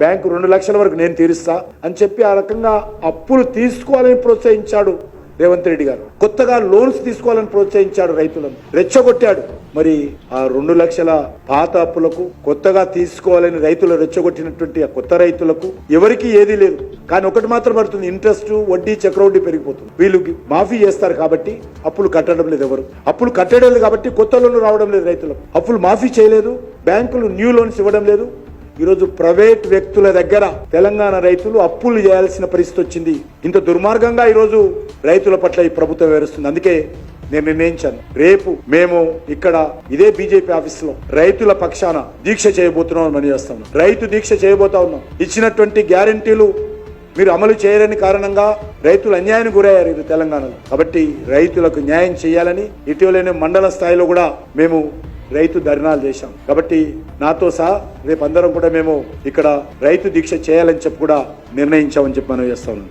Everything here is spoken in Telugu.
బ్యాంకు రెండు లక్షల వరకు నేను తీరుస్తా అని చెప్పి ఆ రకంగా అప్పులు తీసుకోవాలని ప్రోత్సహించాడు రేవంత్ రెడ్డి గారు. కొత్తగా లోన్స్ తీసుకోవాలని ప్రోత్సహించాడు రైతులను. రెచ్చగొట్టాడు. మరి ఆ రెండు లక్షల పాత అప్పులకు కొత్తగా తీసుకోవాలని రైతులు రెచ్చగొట్టినటువంటి ఆ కొత్త రైతులకు ఎవరికి ఏదీ లేదు. కానీ ఒకటి మాత్రం పడుతుంది ఇంట్రెస్ట్ వడ్డీ చక్రవడ్డీ పెరిగిపోతుంది. వీళ్ళు మాఫీ చేస్తారు కాబట్టి అప్పులు కట్టడం లేదు ఎవరు. అప్పులు కట్టడం లేదు కాబట్టి కొత్త లోన్లు రావడం లేదు రైతులకు. అప్పులు మాఫీ చేయలేదు. బ్యాంకులు న్యూ లోన్స్ ఇవ్వడం లేదు. ఈరోజు ప్రైవేట్ వ్యక్తుల దగ్గర తెలంగాణ రైతులు అప్పులు చేయాల్సిన పరిస్థితి వచ్చింది. ఇంత దుర్మార్గంగా ఈరోజు రైతుల పట్ల ఈ ప్రభుత్వం వివరిస్తుంది అందుకే నేను నిర్ణయించాను. రేపు మేము ఇక్కడ ఇదే బీజేపీ ఆఫీస్లో రైతుల పక్షాన దీక్ష చేయబోతున్నాం అని మనం చేస్తాం రైతు దీక్ష చేయబోతా ఉన్నాం. ఇచ్చినటువంటి గ్యారంటీలు మీరు అమలు చేయలేని కారణంగా రైతులు అన్యాయానికి గురయ్యారు ఇది తెలంగాణలో. కాబట్టి రైతులకు న్యాయం చేయాలని ఇటీవలనే మండల స్థాయిలో కూడా మేము రైతు ధర్నాలు చేశాం. కాబట్టి నాతో సహా రేపు అందరం కూడా మేము ఇక్కడ రైతు దీక్ష చేయాలని చెప్పి కూడా నిర్ణయించామని చెప్పి మనం చేస్తా ఉన్నాం.